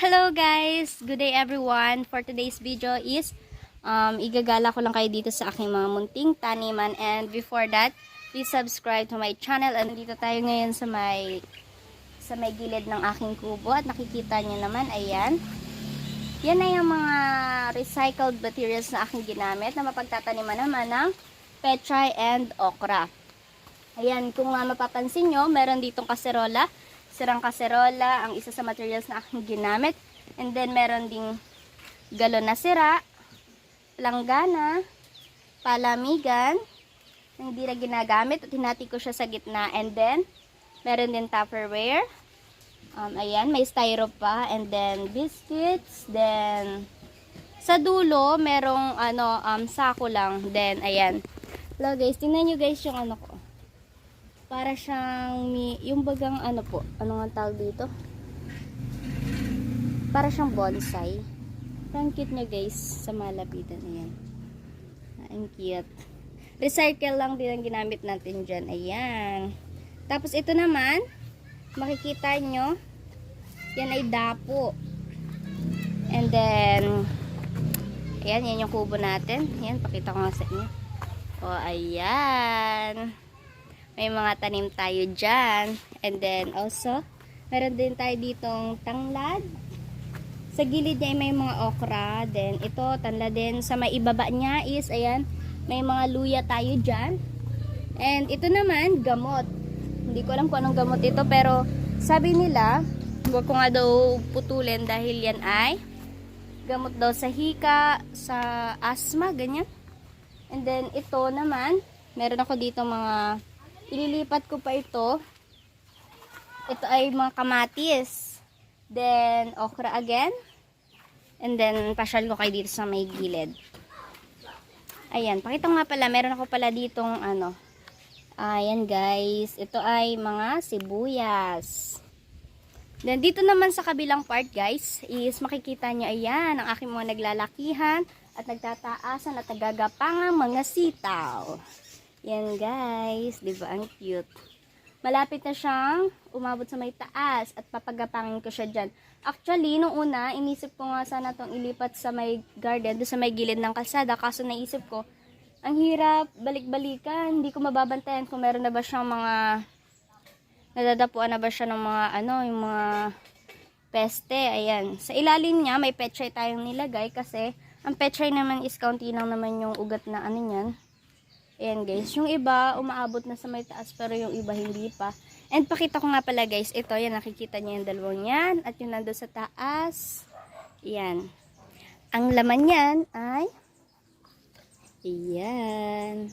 Hello guys! Good day everyone! For today's video is um, igagala ko lang kayo dito sa aking mga munting taniman. And before that, please subscribe to my channel. And dito tayo ngayon sa may sa may gilid ng aking kubo. At nakikita nyo naman, ayan. Yan na yung mga recycled materials na aking ginamit na mapagtataniman naman ng pechay and okra. Ayan, kung nga mapapansin nyo, meron ditong kaserola sirang kaserola, ang isa sa materials na aking ginamit. And then, meron ding galon na sira, langgana, palamigan, hindi na ginagamit. At hinati ko siya sa gitna. And then, meron din tupperware. Um, ayan, may styro pa. And then, biscuits. Then, sa dulo, merong ano, um, sako lang. Then, ayan. Hello guys, tingnan nyo guys yung ano ko para siyang yung bagang ano po, ano nga tawag dito? Para siyang bonsai. Ang cute niya guys sa malapitan. Ayan. Ah, Ang cute. Recycle lang din ang ginamit natin dyan. Ayan. Tapos ito naman, makikita nyo, yan ay dapo. And then, ayan, yan yung kubo natin. Ayan, pakita ko nga sa inyo. O, ayan. May mga tanim tayo dyan. And then also, meron din tayo ditong tanglad. Sa gilid niya ay may mga okra. Then ito, tanglad din. Sa may ibaba niya is, ayan, may mga luya tayo dyan. And ito naman, gamot. Hindi ko alam kung anong gamot ito. Pero sabi nila, huwag ko nga daw putulin dahil yan ay gamot daw sa hika, sa asthma, ganyan. And then ito naman, meron ako dito mga ililipat ko pa ito. Ito ay mga kamatis. Then, okra again. And then, pasyal ko kayo dito sa may gilid. Ayan, pakita nga pala, meron ako pala ditong ano. Ayan guys, ito ay mga sibuyas. Then, dito naman sa kabilang part guys, is makikita nyo, ayan, ang aking mga naglalakihan at nagtataasan at nagagapangang mga sitaw. Yan guys, 'di ba ang cute? Malapit na siyang umabot sa may taas at papagapangin ko siya diyan. Actually, nung una, inisip ko nga sana tong ilipat sa may garden, do sa may gilid ng kalsada, kaso naisip ko, ang hirap balik-balikan, hindi ko mababantayan kung meron na ba siyang mga nadadapuan na ba siya ng mga ano, yung mga peste, ayan. Sa ilalim niya, may petchay tayong nilagay kasi ang petchay naman is kaunti lang naman yung ugat na ano niyan, Ayan guys, yung iba umaabot na sa may taas pero yung iba hindi pa. And pakita ko nga pala guys, ito yan nakikita niyo yung dalawang yan at yung nando sa taas. Yan. Ang laman yan ay Ayan.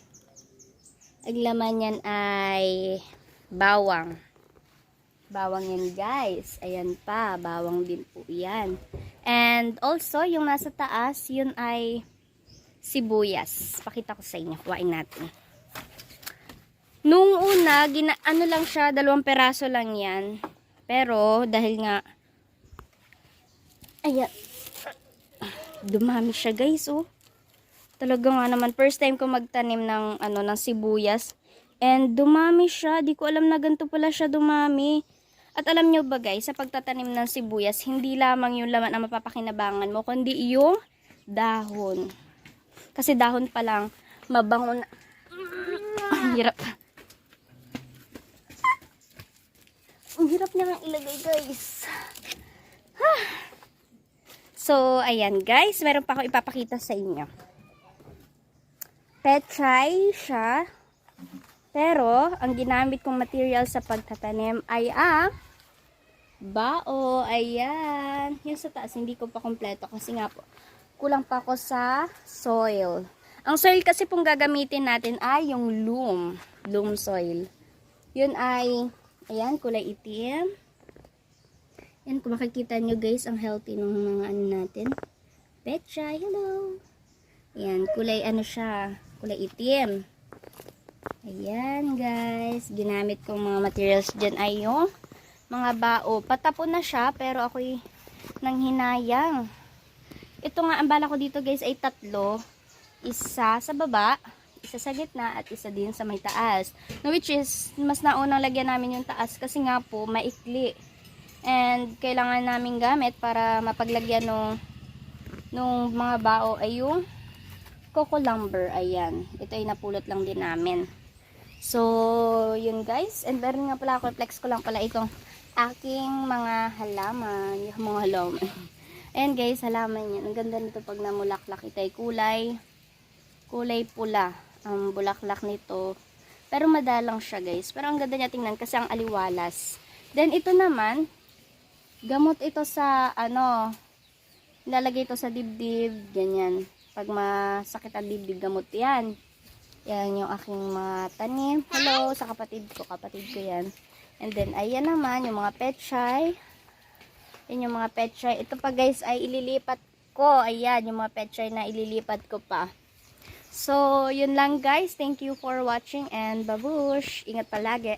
Ang laman yan ay bawang. Bawang yan guys. Ayan pa, bawang din po yan. And also, yung nasa taas, yun ay sibuyas. Pakita ko sa inyo. Kuhain natin. Nung una, gina, ano lang siya, dalawang peraso lang yan. Pero, dahil nga, ayan, dumami siya guys, oh. Talaga nga naman, first time ko magtanim ng, ano, ng sibuyas. And, dumami siya. Di ko alam na ganito pala siya dumami. At alam nyo ba guys, sa pagtatanim ng sibuyas, hindi lamang yung laman ang mapapakinabangan mo, kundi yung dahon. Kasi dahon pa lang, mabango na. Ang hirap. Ang hirap niya nga ilagay, guys. So, ayan, guys. Meron pa ako ipapakita sa inyo. Petchay siya. Pero, ang ginamit kong material sa pagtatanim ay ang bao. Ayan. Yung sa taas, hindi ko pa kompleto kasi nga po, kulang pa ako sa soil. Ang soil kasi pong gagamitin natin ay yung loam. Loam soil. Yun ay, ayan, kulay itim. Yan, kung makikita nyo guys, ang healthy ng mga ano natin. Petcha, hello! Ayan, kulay ano siya, kulay itim. Ayan guys, ginamit kong mga materials dyan ay yung mga bao. Patapon na siya, pero ako'y nang hinayang. Ito nga, ang bala ko dito guys ay tatlo. Isa sa baba, isa sa gitna, at isa din sa may taas. No, which is, mas naunang lagyan namin yung taas kasi nga po, maikli. And kailangan namin gamit para mapaglagyan nung nung mga bao ay yung coco lumber. Ayan. Ito ay napulot lang din namin. So, yun guys. And meron nga pala ako, flex ko lang pala itong aking mga halaman. Yung mga halaman. Ayan guys, halaman yan. Ang ganda nito pag namulaklak. Ito ay kulay, kulay pula. Ang bulaklak nito. Pero madalang siya guys. Pero ang ganda niya tingnan kasi ang aliwalas. Then ito naman, gamot ito sa ano, lalagay ito sa dibdib, ganyan. Pag masakit ang dibdib, gamot yan. Yan yung aking mga tanim. Hello sa kapatid ko. Kapatid ko yan. And then, ayan naman, yung mga pechay. Yan yung mga pechay. Ito pa guys ay ililipat ko. Ayan, yung mga pechay na ililipat ko pa. So, yun lang guys. Thank you for watching and babush. Ingat palagi.